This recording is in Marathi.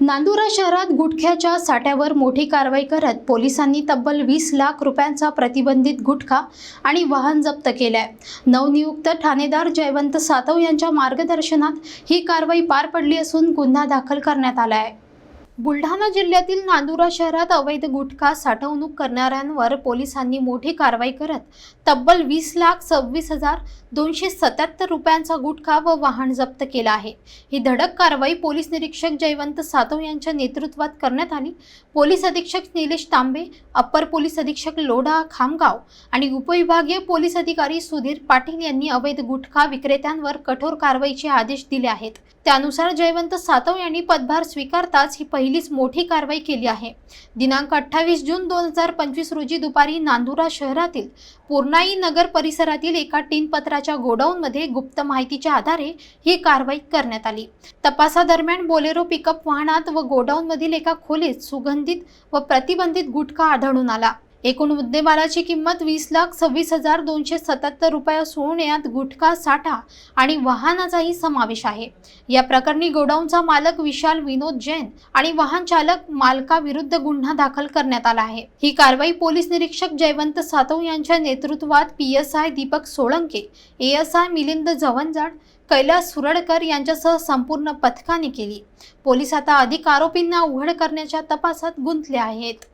नांदुरा शहरात गुटख्याच्या साठ्यावर मोठी कारवाई करत पोलिसांनी तब्बल वीस लाख रुपयांचा प्रतिबंधित गुटखा आणि वाहन जप्त केलंय. नवनियुक्त ठाणेदार जयवंत सातव यांच्या मार्गदर्शनात ही कारवाई पार पडली असून गुन्हा दाखल करण्यात आला आहे बुलढाणा जिल्ह्यातील नांदुरा शहरात अवैध गुटखा साठवणूक करणाऱ्यांवर पोलिसांनी मोठी कारवाई करत तब्बल वीस लाख सव्वीस हजार दोनशे सत्याहत्तर रुपयांचा गुटखा व वाहन जप्त केला आहे. ही धडक कारवाई पोलीस निरीक्षक जयवंत सातव यांच्या नेतृत्वात करण्यात आली. पोलीस अधीक्षक निलेश तांबे अप्पर पोलीस अधीक्षक लोढा खामगाव आणि उपविभागीय पोलीस अधिकारी सुधीर पाटील यांनी अवैध गुटखा विक्रेत्यांवर कठोर कारवाईचे आदेश दिले आहेत. त्यानुसार जयवंत सातव यांनी पदभार स्वीकारताच ही पहिलीच मोठी कारवाई केली आहे. दिनांक अठ्ठावीस जून दोन हजार पंचवीस रोजी दुपारी नांदुरा शहरातील पूर्णाई नगर परिसरातील एका टीन पत्राच्या गोडाऊनमध्ये गुप्त माहितीच्या आधारे ही कारवाई करण्यात आली. तपासादरम्यान बोलेरो पिकअप वाहनात व गोडाऊनमधील एका खोलीत सुगंधित व प्रतिबंधित गुटखा आढळून आला. एकूण मुद्देमालाची किंमत वीस लाख सव्वीस हजार दोनशे सत्याहत्तर रुपये असून यात गुटखा साठा आणि वाहनाचाही समावेश आहे. या प्रकरणी गोडाऊनचा मालक विशाल विनोद जैन आणि वाहन चालक मालकाविरुद्ध गुन्हा दाखल करण्यात आला आहे. ही कारवाई पोलीस निरीक्षक जयवंत सातव यांच्या नेतृत्वात P S I Deepak Solanke A S I Milind Jawanjad Kailas Suradkar यांच्यासह संपूर्ण पथकाने केली. पोलीस आता अधिक आरोपींना उघड करण्याच्या तपासात गुंतले आहेत.